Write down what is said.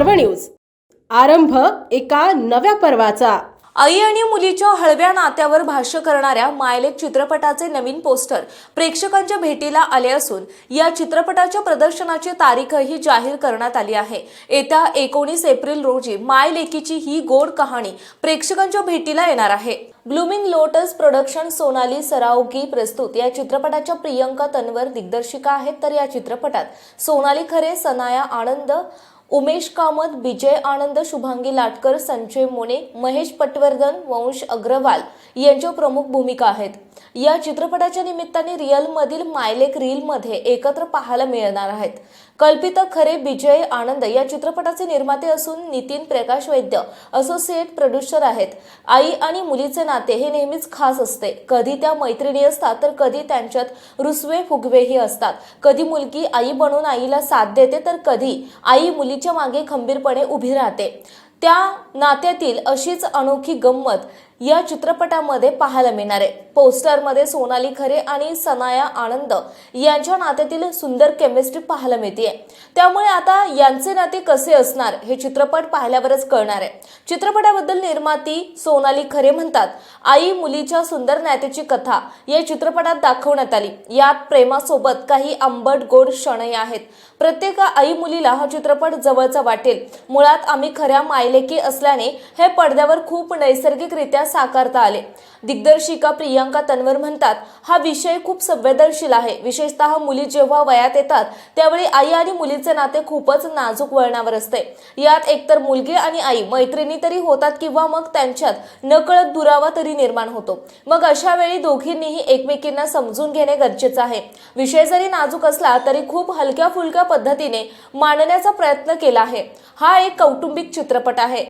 पर्व न्यूज. आरंभ एका नव्या पर्वाचा. आई आणि मुलीच्या हळव्या नात्यावर भाष्य करणाऱ्या मायलेक चित्रपटाचे नवीन पोस्टर प्रेक्षकांच्या भेटीला आले असून या चित्रपटाच्या प्रदर्शनाची तारीखही जाहीर करण्यात आली आहे. येत्या एकोणीस एप्रिल रोजी मायलेकीची ही गोड कहाणी प्रेक्षकांच्या भेटीला येणार आहे. Blooming lotus production Sonali Saraogi प्रस्तुत. या चित्रपटाच्या प्रियंका तन्वर दिग्दर्शिका आहेत तर या चित्रपटात सोनाली खरे सनाया आनंद उमेश कामत विजय आनंद शुभांगी लाटकर संजय मोने महेश पटवर्धन वंश अग्रवाल यांच्या प्रमुख भूमिका आहेत. या चित्रपटाच्या निमित्ताने रिअलमधील मायलेक रीलमध्ये एकत्र पाहायला मिळणार आहेत. कल्पित खरे विजय आनंद या चित्रपटाचे निर्माते असून नितीन प्रकाश वैद्य असोसिएट प्रोड्युसर आहेत. आई आणि मुलीचे नाते हे नेहमीच खास असते. कधी त्या मैत्रिणी असतात तर कधी त्यांच्यात रुसवे फुगवेही असतात. कधी मुलगी आई बनून आईला साथ देते तर कधी आई मुली मागे खंबीरपणे उभी राहते. त्या नात्यातील अशीच अनोखी गंमत या चित्रपटामध्ये पाहायला मिळणार आहे. पोस्टरमध्ये सोनाली खरे आणि सनाया आनंद यांच्या नात्यातील सुंदर केमिस्ट्री पाहायला मिळते त्यामुळे आता यांचे नाते कसे असणार हे चित्रपट पाहिल्यावरच कळणार आहे. चित्रपटाबद्दल निर्माती सोनाली खरे म्हणतात आई मुलीच्या सुंदर नात्याची कथा या चित्रपटात दाखवण्यात आली. यात प्रेमासोबत काही आंबट गोड क्षणही आहेत. प्रत्येक आई मुलीला हा चित्रपट जवळचा वाटेल. मुळात आम्ही खऱ्या मायलेकी असल्याने हे पडद्यावर खूप नैसर्गिकरित्या साकारता आले. दिग्दर्शिका प्रियांका तन्वर म्हणतात हा विषय खूप संवेदनशील आहे. विशेषतः मुली जेव्हा वयात येतात त्यावेळी आई आणि मुलीचे नाते खूपच नाजूक वळणावर असते. यात एकतर मुलगी आणि आई मैत्रिणी तरी होतात किंवा मग त्यांच्यात नकळत दुरावा तरी निर्माण होतो. मग अशा वेळी दोघींनीही एकमेकींना समजून घेणे गरजेचं आहे. विषय जरी नाजूक असला तरी खूप हलक्या फुलक्या पद्धतीने मांडण्याचा प्रयत्न केला आहे. हा एक कौटुंबिक चित्रपट आहे.